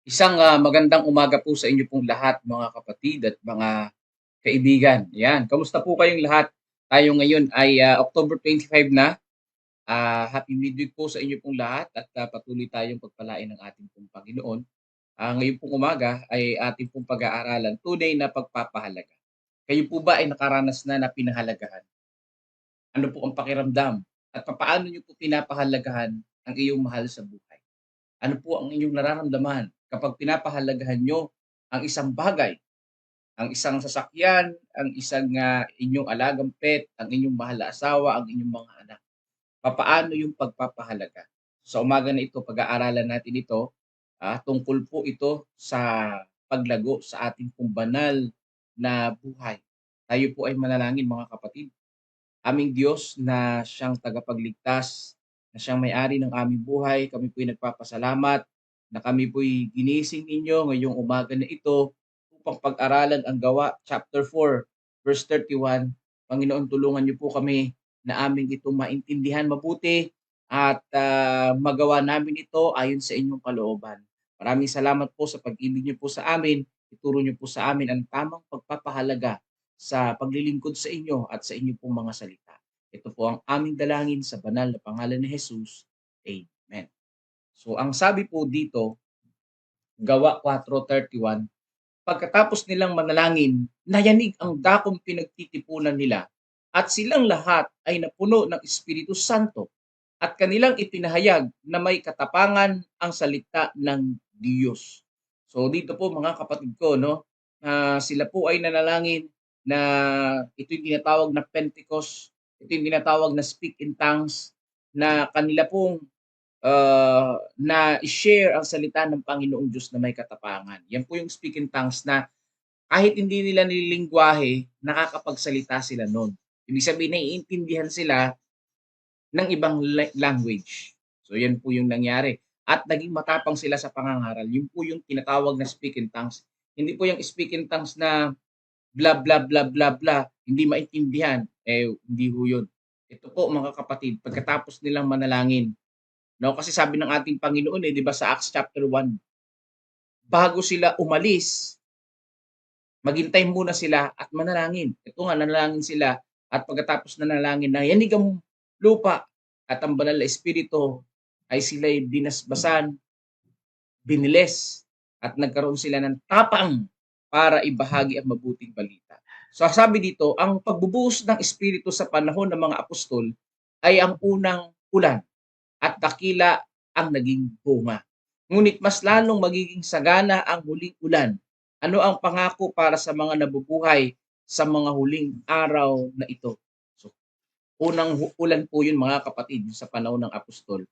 Isang ah, magandang umaga po sa inyo pong lahat mga kapatid at mga kaibigan. Yan, kamusta po kayong lahat? Tayo ngayon ay ah, October 25 na. Ah, happy midweek po sa inyo pong lahat at ah, patuloy tayong pagpalain ng ating pong Panginoon. Ah, ngayon pong umaga ay ating pong pag-aaralan tunay na pagpapahalaga. Kayo po ba ay nakaranas na na pinahalagahan? Ano po ang pakiramdam? At papaano niyo po pinapahalagahan ang iyong mahal sa buhay? Ano po ang inyong nararamdaman kapag pinapahalagahan nyo ang isang bagay, ang isang sasakyan, ang isang ah, inyong alagang pet, ang inyong mahal asawa, ang inyong mga anak? Papaano yung pagpapahalaga? Sa umaga na ito, pag-aaralan natin ito, ah, tungkol po ito sa paglago sa ating pong banal na buhay. Tayo po ay manalangin mga kapatid aming Diyos na siyang tagapagligtas, na siyang may-ari ng aming buhay. Kami po'y nagpapasalamat na kami po'y ginising ninyo ngayong umaga na ito upang pag-aralan ang gawa, chapter 4, verse 31. Panginoon, tulungan niyo po kami na aming itong maintindihan mabuti at ah, magawa namin ito ayon sa inyong kalooban. Maraming salamat po sa pag-ibig niyo po sa amin. Ituro niyo po sa amin ang tamang pagpapahalaga sa paglilingkod sa inyo at sa inyo pong mga salita. Ito po ang aming dalangin sa banal na pangalan ni Jesus. Amen. So ang sabi po dito, Gawa 4.31, pagkatapos nilang manalangin, nayanig ang dakong pinagtitipunan nila at silang lahat ay napuno ng Espiritu Santo at kanilang ipinahayag na may katapangan ang salita ng Diyos. So dito po mga kapatid ko, no, na sila po ay nanalangin na ito yung tinatawag na Pentecost, ito yung tinatawag na speak in tongues, na kanila pong uh, na i-share ang salita ng Panginoong Diyos na may katapangan. Yan po yung speak in tongues na kahit hindi nila nililingwahe, nakakapagsalita sila noon. Ibig sabihin, naiintindihan sila ng ibang la- language. So yan po yung nangyari. At naging matapang sila sa pangangaral. Yun po yung tinatawag na speak in tongues. Hindi po yung speak in tongues na bla bla bla bla bla, hindi maintindihan. Eh, hindi ho yun. Ito po mga kapatid, pagkatapos nilang manalangin, no, kasi sabi ng ating Panginoon eh, di ba sa Acts chapter 1, bago sila umalis, maghintay muna sila at manalangin. Ito nga, nanalangin sila at pagkatapos nanalangin na yanig ang lupa at ang banal na espiritu ay sila'y dinasbasan, biniles at nagkaroon sila ng tapang para ibahagi ang mabuting balita. So sabi dito, ang pagbubuhos ng Espiritu sa panahon ng mga apostol ay ang unang ulan at dakila ang naging bunga. Ngunit mas lalong magiging sagana ang huling ulan. Ano ang pangako para sa mga nabubuhay sa mga huling araw na ito? So, unang ulan po yun mga kapatid sa panahon ng apostol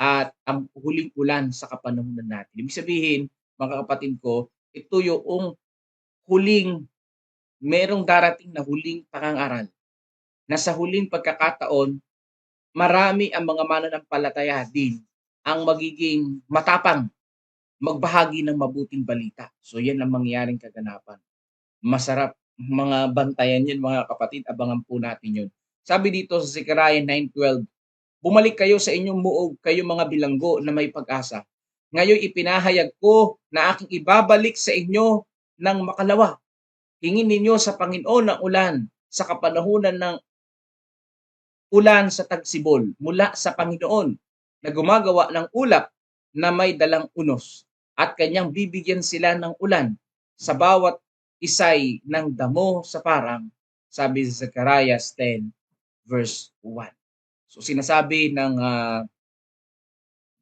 at ang huling ulan sa kapanahonan natin. Ibig sabihin, mga kapatid ko, ito yung huling, merong darating na huling pangangaral. Na sa huling pagkakataon, marami ang mga mananampalataya din ang magiging matapang magbahagi ng mabuting balita. So yan ang mangyaring kaganapan. Masarap mga bantayan yan mga kapatid, abangan po natin yun. Sabi dito sa Zechariah 9.12, Bumalik kayo sa inyong muog, kayo mga bilanggo na may pag-asa. Ngayon ipinahayag ko na aking ibabalik sa inyo ng makalawa. Hingin ninyo sa Panginoon ng ulan sa kapanahunan ng ulan sa tagsibol mula sa Panginoon na gumagawa ng ulap na may dalang unos at kanyang bibigyan sila ng ulan sa bawat isay ng damo sa parang sabi sa Zechariah 10 verse 1. So sinasabi ng ah,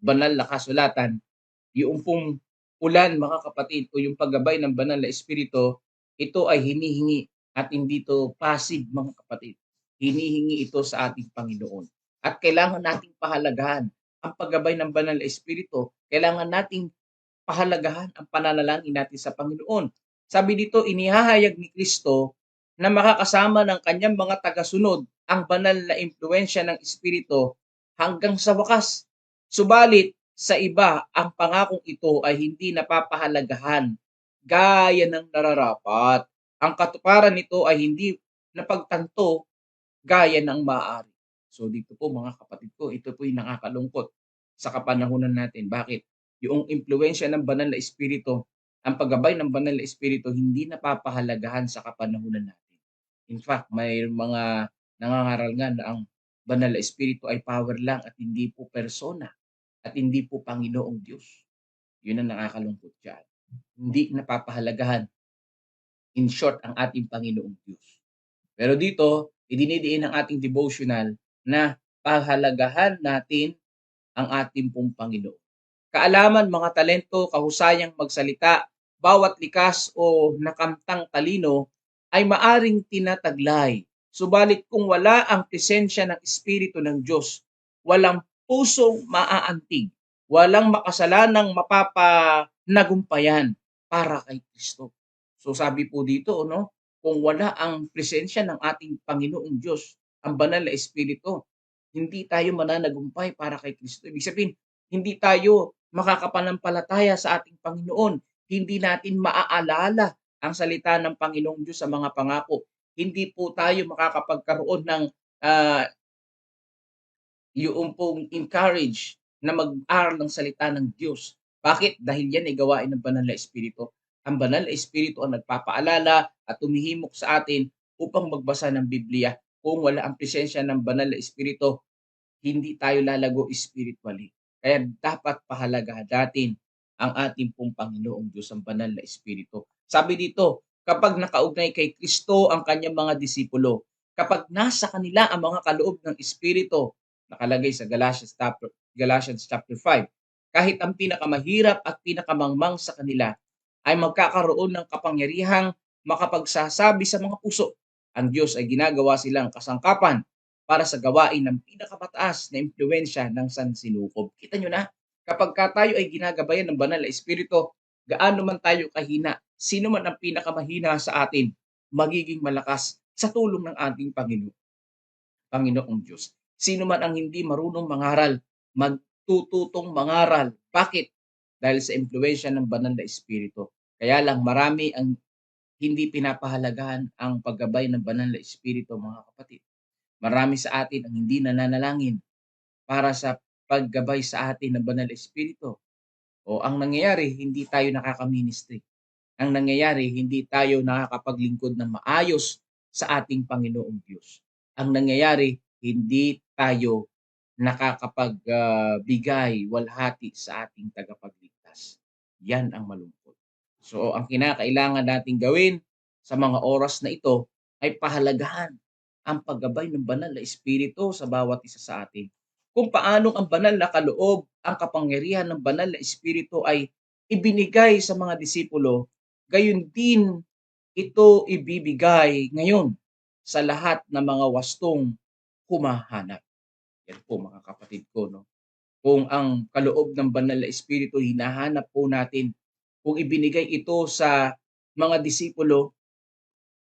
banal na kasulatan, yung pong ulan mga kapatid o yung paggabay ng banal na espiritu, ito ay hinihingi at hindi to passive mga kapatid. Hinihingi ito sa ating Panginoon. At kailangan nating pahalagahan ang paggabay ng banal na espiritu. Kailangan nating pahalagahan ang pananalangin natin sa Panginoon. Sabi dito, inihahayag ni Kristo na makakasama ng kanyang mga tagasunod ang banal na impluensya ng Espiritu hanggang sa wakas. Subalit, sa iba, ang pangakong ito ay hindi napapahalagahan gaya ng nararapat. Ang katuparan nito ay hindi napagtanto gaya ng maaari. So dito po mga kapatid ko, ito po yung nakakalungkot sa kapanahunan natin. Bakit? yung impluensya ng banal na espiritu, ang paggabay ng banal na espiritu hindi napapahalagahan sa kapanahunan natin. In fact, may mga nangangaral nga na ang banal na espiritu ay power lang at hindi po persona at hindi po Panginoong Diyos. Yun ang nakakalungkot dyan. Hindi napapahalagahan in short ang ating Panginoong Diyos. Pero dito, idinidiin ng ating devotional na pahalagahan natin ang ating pong Panginoon. Kaalaman, mga talento, kahusayang magsalita, bawat likas o nakamtang talino ay maaring tinataglay. Subalit kung wala ang presensya ng Espiritu ng Diyos, walang pusong maaantig, walang makasalanang mapapanagumpayan para kay Kristo. So sabi po dito, no, kung wala ang presensya ng ating Panginoong Diyos, ang banal na Espiritu, hindi tayo mananagumpay para kay Kristo. Ibig sabihin, hindi tayo makakapanampalataya sa ating Panginoon. Hindi natin maaalala ang salita ng Panginoong Diyos sa mga pangako. Hindi po tayo makakapagkaroon ng uh, yung pong encourage na mag-aral ng salita ng Diyos. Bakit? Dahil yan ay gawain ng banal na Espiritu. Ang banal na Espiritu ang nagpapaalala at tumihimok sa atin upang magbasa ng Biblia. Kung wala ang presensya ng banal na Espiritu, hindi tayo lalago spiritually. Kaya dapat pahalagahan natin ang ating pong Panginoong Diyos, ang banal na Espiritu. Sabi dito, kapag nakaugnay kay Kristo ang kanyang mga disipulo, kapag nasa kanila ang mga kaloob ng Espiritu, nakalagay sa Galatians chapter, Galatians chapter 5, kahit ang pinakamahirap at pinakamangmang sa kanila ay magkakaroon ng kapangyarihang makapagsasabi sa mga puso. Ang Diyos ay ginagawa silang kasangkapan para sa gawain ng pinakamataas na impluensya ng sansinukob. Kita nyo na, kapag ka tayo ay ginagabayan ng banal na espiritu, gaano man tayo kahina, sino man ang pinakamahina sa atin, magiging malakas sa tulong ng ating Panginoon. Panginoong Diyos. Sino man ang hindi marunong mangaral, magtututong mangaral. Bakit? Dahil sa impluensya ng banal na espiritu. Kaya lang marami ang hindi pinapahalagahan ang paggabay ng banal na espiritu, mga kapatid. Marami sa atin ang hindi nananalangin para sa paggabay sa atin ng banal na espiritu. O ang nangyayari, hindi tayo nakaka-ministry. Ang nangyayari, hindi tayo nakakapaglingkod ng maayos sa ating Panginoong Diyos. Ang nangyayari, hindi tayo nakakapagbigay uh, walhati sa ating tagapagligtas. Yan ang malungkot. So ang kinakailangan nating gawin sa mga oras na ito ay pahalagahan ang paggabay ng banal na espiritu sa bawat isa sa atin. Kung paano ang banal na kaloob, ang kapangyarihan ng banal na espiritu ay ibinigay sa mga disipulo, gayon din ito ibibigay ngayon sa lahat ng mga wastong humahanap. Yan po mga kapatid ko. No? Kung ang kaloob ng banal na espiritu hinahanap po natin, kung ibinigay ito sa mga disipulo,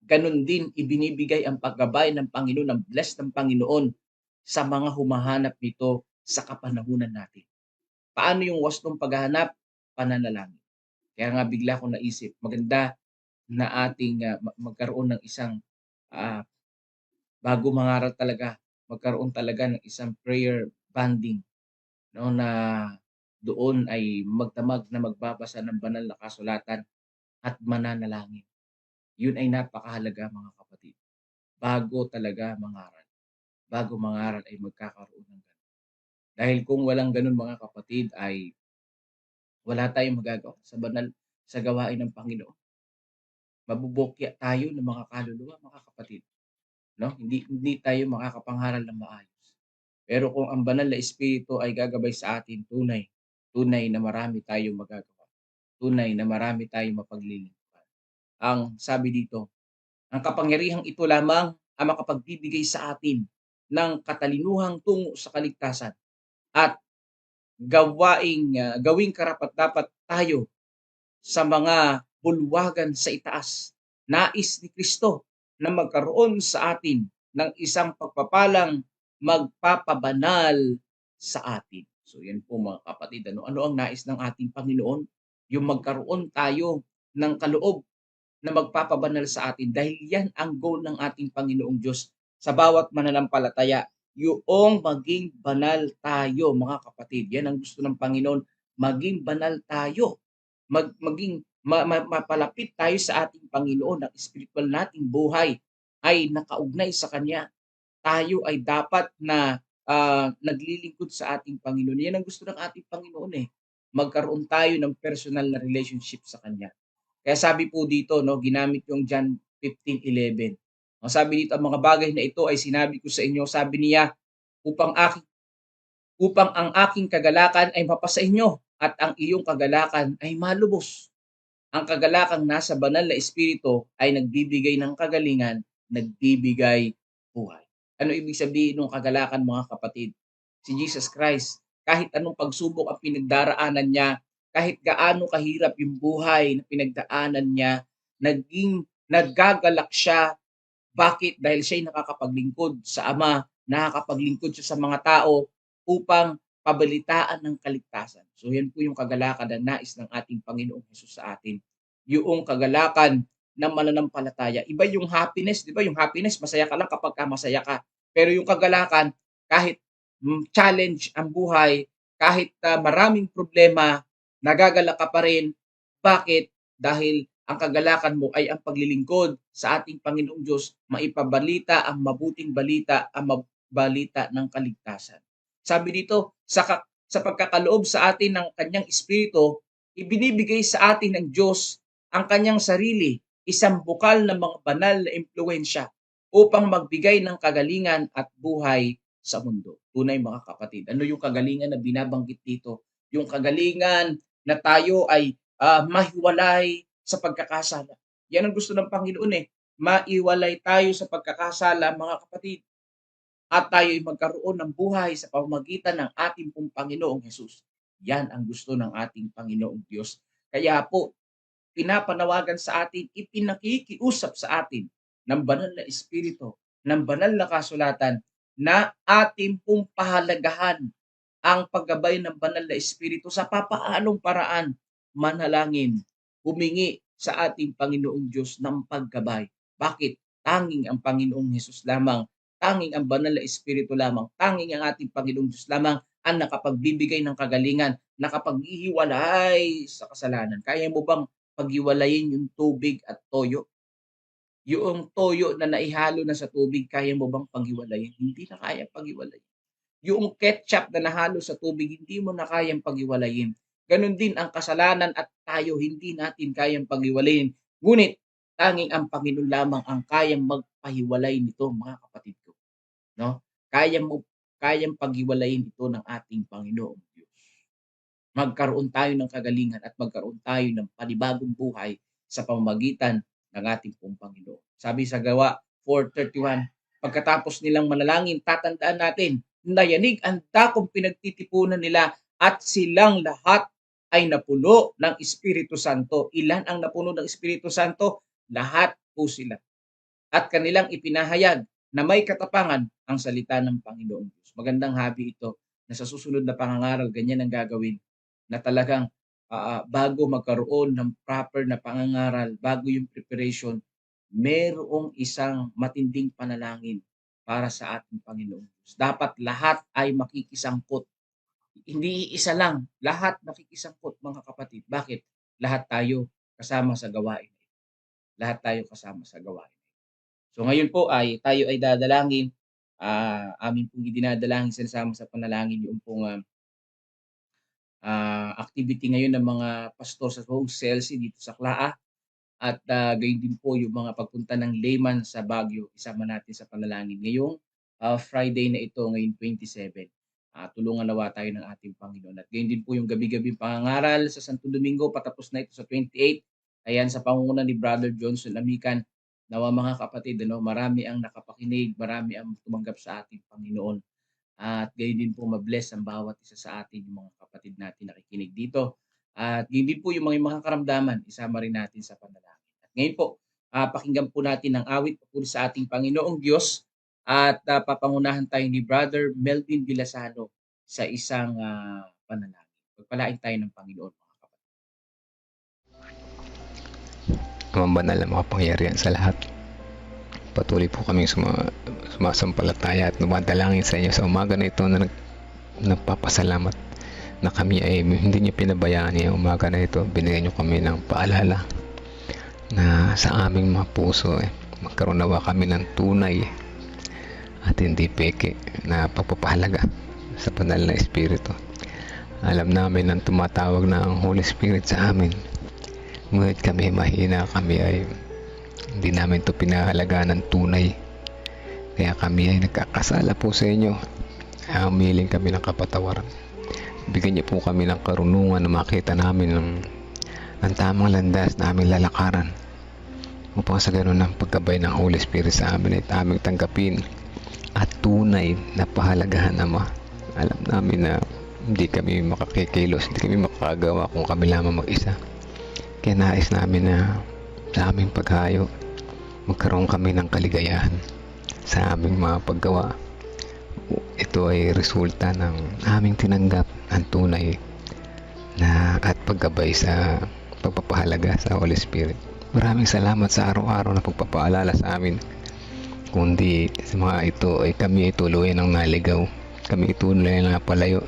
ganun din ibinibigay ang paggabay ng Panginoon, ang bless ng Panginoon sa mga humahanap nito sa kapanahunan natin. Paano yung wastong paghahanap? Pananalangin. Kaya nga bigla ko naisip, maganda na ating uh, magkaroon ng isang uh, bago mangaral talaga magkaroon talaga ng isang prayer banding no na doon ay magdamag na magbabasa ng banal na kasulatan at mananalangin. Yun ay napakahalaga mga kapatid. Bago talaga mangaral. Bago mangaral ay magkakaroon ng ganun. Dahil kung walang ganun mga kapatid ay wala tayong magagawa sa banal sa gawain ng Panginoon. Mabubukya tayo ng mga kaluluwa mga kapatid. No? Hindi, hindi tayo makakapangharal ng maayos. Pero kung ang banal na espiritu ay gagabay sa atin, tunay, tunay na marami tayong magagawa. Tunay na marami tayong mapaglilingkuran. Ang sabi dito, ang kapangyarihang ito lamang ang makapagbibigay sa atin ng katalinuhang tungo sa kaligtasan at gawaing uh, gawing karapat dapat tayo sa mga bulwagan sa itaas. Nais ni Kristo na magkaroon sa atin ng isang pagpapalang magpapabanal sa atin. So yan po mga kapatid, ano, ano ang nais ng ating Panginoon? Yung magkaroon tayo ng kaloob na magpapabanal sa atin dahil yan ang goal ng ating Panginoong Diyos sa bawat mananampalataya yung maging banal tayo mga kapatid. Yan ang gusto ng Panginoon, maging banal tayo. Mag, maging ma, ma- mapalapit tayo sa ating Panginoon. Ang spiritual nating buhay ay nakaugnay sa Kanya. Tayo ay dapat na ah, naglilingkod sa ating Panginoon. Yan ang gusto ng ating Panginoon eh. Magkaroon tayo ng personal na relationship sa Kanya. Kaya sabi po dito, no, ginamit yung John 15:11. Ang sabi dito, ang mga bagay na ito ay sinabi ko sa inyo, sabi niya, upang aking upang ang aking kagalakan ay mapasa inyo at ang iyong kagalakan ay malubos. Ang kagalakang nasa banal na espiritu ay nagbibigay ng kagalingan, nagbibigay buhay. Ano ibig sabihin ng kagalakan mga kapatid? Si Jesus Christ, kahit anong pagsubok ang pinagdaraanan niya, kahit gaano kahirap yung buhay na pinagdaanan niya, naging naggagalak siya. Bakit? Dahil siya'y nakakapaglingkod sa Ama, nakakapaglingkod siya sa mga tao upang pabalitaan ng kaligtasan. So yan po yung kagalakan na nais ng ating Panginoong Hesus sa atin. Yung kagalakan ng mananampalataya. Iba yung happiness, di ba? Yung happiness, masaya ka lang kapag ka masaya ka. Pero yung kagalakan, kahit mm, challenge ang buhay, kahit ah, maraming problema, nagagalak ka pa rin. Bakit? Dahil ang kagalakan mo ay ang paglilingkod sa ating Panginoong Diyos, maipabalita ang mabuting balita, ang balita ng kaligtasan. Sabi dito, sa, sa pagkakaloob sa atin ng kanyang espiritu, ibinibigay sa atin ng Diyos ang kanyang sarili, isang bukal ng mga banal na impluensya upang magbigay ng kagalingan at buhay sa mundo. Tunay mga kapatid, ano yung kagalingan na binabanggit dito? Yung kagalingan na tayo ay ah, mahiwalay sa pagkakasala. Yan ang gusto ng Panginoon eh. Maiwalay tayo sa pagkakasala mga kapatid at tayo ay magkaroon ng buhay sa pamamagitan ng ating pong Panginoong Hesus. Yan ang gusto ng ating Panginoong Diyos. Kaya po, pinapanawagan sa atin, ipinakikiusap sa atin ng banal na espiritu, ng banal na kasulatan na ating pong pahalagahan ang paggabay ng banal na espiritu sa papaanong paraan manalangin, humingi sa ating Panginoong Diyos ng paggabay. Bakit? Tanging ang Panginoong Hesus lamang tanging ang banal na espiritu lamang, tanging ang ating Panginoong Diyos lamang ang nakapagbibigay ng kagalingan, nakapaghihiwalay sa kasalanan. Kaya mo bang paghiwalayin yung tubig at toyo? Yung toyo na naihalo na sa tubig, kaya mo bang paghiwalayin? Hindi na kaya paghiwalayin. Yung ketchup na nahalo sa tubig, hindi mo na kayang paghiwalayin. Ganon din ang kasalanan at tayo hindi natin kayang paghiwalayin. Ngunit tanging ang Panginoon lamang ang kayang magpahiwalay nito, mga kapatid. No? Kaya mo kayang paghiwalayin ito ng ating Panginoong Diyos. Magkaroon tayo ng kagalingan at magkaroon tayo ng panibagong buhay sa pamamagitan ng ating pong Panginoon. Sabi sa gawa 4.31, pagkatapos nilang manalangin, tatandaan natin, nayanig ang dakong pinagtitipunan nila at silang lahat ay napuno ng Espiritu Santo. Ilan ang napuno ng Espiritu Santo? Lahat po sila. At kanilang ipinahayag na may katapangan ang salita ng Panginoong Diyos. Magandang habi ito na sa susunod na pangangaral, ganyan ang gagawin na talagang ah, bago magkaroon ng proper na pangangaral, bago yung preparation, merong isang matinding panalangin para sa ating Panginoong Diyos. Dapat lahat ay makikisangkot. Hindi isa lang, lahat nakikisangkot mga kapatid. Bakit? Lahat tayo kasama sa gawain. Lahat tayo kasama sa gawain. So ngayon po ay tayo ay dadalangin. ah amin pong idinadalangin sinasama sa panalangin yung pong ah, ah, activity ngayon ng mga pastor sa buong CLC dito sa Klaa. At ah, gayon din po yung mga pagpunta ng layman sa Baguio. Isama natin sa panalangin ngayong ah, Friday na ito, ngayon 27. Ah, tulungan nawa tayo ng ating Panginoon. At gayon din po yung gabi-gabi pangangaral sa Santo Domingo, patapos na ito sa 28. Ayan, sa pangunguna ni Brother Johnson Amican, nawa mga kapatid, ano, marami ang nakapakinig, marami ang tumanggap sa ating Panginoon. At gayon din po mabless ang bawat isa sa atin, yung mga kapatid natin nakikinig dito. At gayon din po yung mga, mga karamdaman, isama rin natin sa panalangin. At ngayon po, ah, pakinggan po natin ang awit papuri sa ating Panginoong Diyos at ah, papangunahan tayo ni Brother Melvin Vilasano sa isang ah, panalangin. Pagpalain tayo ng Panginoon Amang banal na makapangyarihan sa lahat. Patuloy po kaming suma, sumasampalataya at dumadalangin sa inyo sa umaga na ito na nag, nagpapasalamat na kami ay hindi niyo pinabayaan yung umaga na ito. Binigyan niyo kami ng paalala na sa aming mga puso eh, magkaroon nawa kami ng tunay at hindi peke na pagpapahalaga sa banal na Espiritu. Alam namin ang tumatawag na ang Holy Spirit sa amin. Ngunit kami mahina, kami ay hindi namin to pinahalaga ng tunay. Kaya kami ay nagkakasala po sa inyo. Kaya umiling kami ng kapatawaran. Bigyan niyo po kami ng karunungan na makita namin ng, ng tamang landas na aming lalakaran upang sa ganun ang pagkabay ng Holy Spirit sa amin ay aming tanggapin at tunay na pahalagahan Ama. Alam namin na hindi kami makakikilos, hindi kami makakagawa kung kami lamang mag-isa. Kaya nais namin na sa aming paghayo, magkaroon kami ng kaligayahan sa aming mga paggawa. Ito ay resulta ng aming tinanggap ang tunay na at paggabay sa pagpapahalaga sa Holy Spirit. Maraming salamat sa araw-araw na pagpapaalala sa amin. Kundi sa mga ito ay kami ay tuluyan ng naligaw. Kami tuluyan ng napalayo.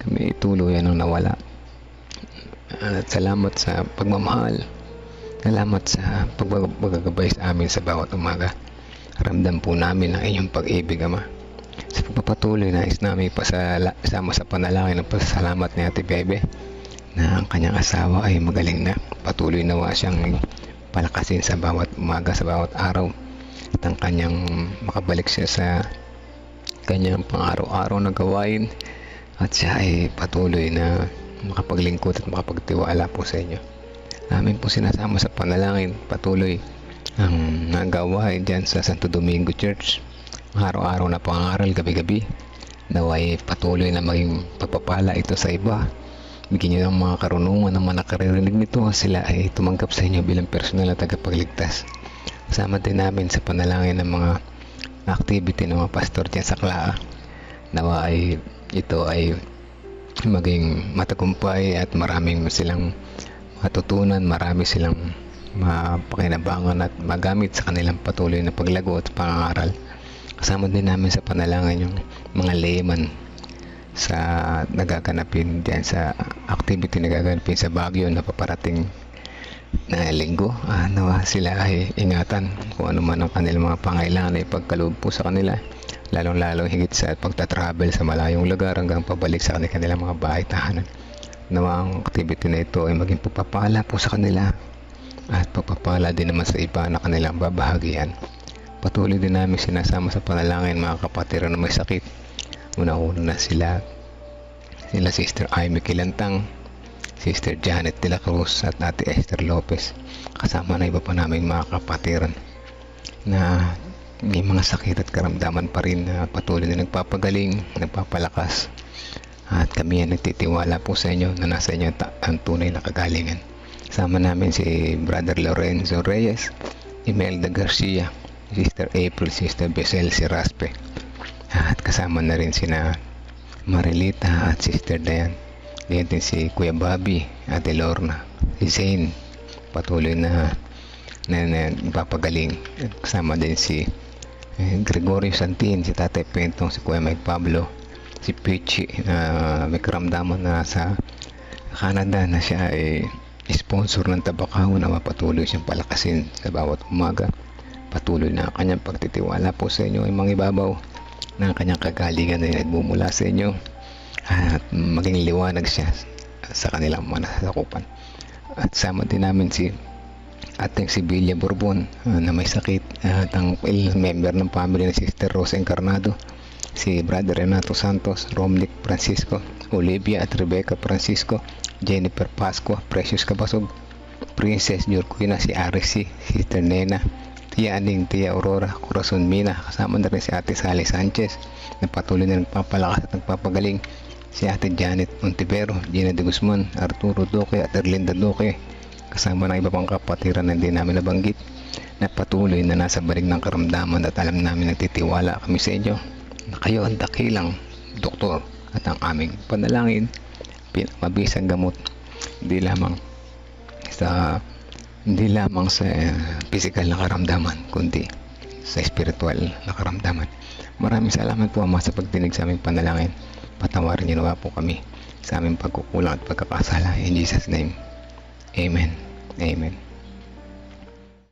Kami tuluyan ng nawala. At salamat sa pagmamahal. Salamat sa pagbagabay sa amin sa bawat umaga. Ramdam po namin ang inyong pag-ibig, Ama. Sa pagpapatuloy, nais namin pasala, sama sa panalangin ng pasasalamat ni Ate Bebe na ang kanyang asawa ay magaling na. Patuloy nawa siyang palakasin sa bawat umaga, sa bawat araw. At ang kanyang makabalik siya sa kanyang pang-araw-araw na gawain at siya ay patuloy na makapaglingkod at makapagtiwala po sa inyo. Namin po sinasama sa panalangin patuloy ang nagawain dyan sa Santo Domingo Church. Araw-araw na pangaral gabi-gabi. Naway patuloy na maging pagpapala ito sa iba. Bigyan niyo ng mga karunungan ng mga nakaririnig nito sila ay tumanggap sa inyo bilang personal na tagapagligtas. Kasama din namin sa panalangin ng mga activity ng mga pastor dyan sa Klaa. Nawa ay ito ay maging matagumpay at maraming silang matutunan, marami silang mapakinabangan at magamit sa kanilang patuloy na paglago at pangangaral. Kasama din namin sa panalangin yung mga layman sa nagaganapin diyan sa activity na gaganapin sa Baguio na paparating na linggo. Ah, nawa sila ay ingatan kung ano man ang kanilang mga pangailangan ay pagkaloob po sa kanila lalong-lalo higit sa pagta-travel sa malayong lugar hanggang pabalik sa kanilang mga bahay tahanan. Nawa ang activity na ito ay maging pagpapala po sa kanila at pagpapala din naman sa iba na kanilang babahagian. Patuloy din namin sinasama sa panalangin mga kapatid na may sakit. Una-una na sila sila Sister Amy Kilantang, Sister Janet de la Cruz at Ate Esther Lopez. Kasama na iba pa naming mga kapatiran na may mga sakit at karamdaman pa rin na patuloy na nagpapagaling, nagpapalakas. At kami ay nagtitiwala po sa inyo na nasa inyo ang tunay na kagalingan. Sama namin si Brother Lorenzo Reyes, Imelda Garcia, Sister April, Sister Becel Siraspe. At kasama na rin sina Marilita at Sister Dayan. Ganyan din si Kuya Bobby, Ate Lorna, si Zane, patuloy na na, na papagaling. Kasama din si eh, Gregorio Santin, si Tatay Pentong, si Kuya Mike Pablo, si Pichi na may karamdaman na sa Canada na siya ay sponsor ng tabakaw na mapatuloy siyang palakasin sa bawat umaga. Patuloy na ang kanyang pagtitiwala po sa inyo ay mangibabaw ng kanyang kagalingan na nagbumula sa inyo at maging liwanag siya sa kanilang mga nasasakupan. At sama din namin si ating si Villa Bourbon uh, na may sakit at ang member ng family ni Sister Rosa Encarnado si Brother Renato Santos, Romnick Francisco, Olivia at Rebecca Francisco, Jennifer Pascua, Precious Kabasog, Princess Jorquina, si Arisi, Sister Nena, Tia Aning, Tia Aurora, Corazon Mina, kasama na rin si Ate Sally Sanchez na patuloy na nagpapalakas at nagpapagaling si Ate Janet Montivero, Gina de Guzman, Arturo Duque at Erlinda Duque kasama ng iba pang kapatiran na hindi namin nabanggit na patuloy na nasa balik ng karamdaman at alam namin nagtitiwala kami sa inyo na kayo ang dakilang doktor at ang aming panalangin pinamabisang gamot hindi lamang sa hindi lamang sa uh, physical na karamdaman kundi sa spiritual na karamdaman maraming salamat po ama sa pagdinig sa aming panalangin patawarin niyo nawa po kami sa aming pagkukulang at pagkakasala. In Jesus' name, Amen. Amen.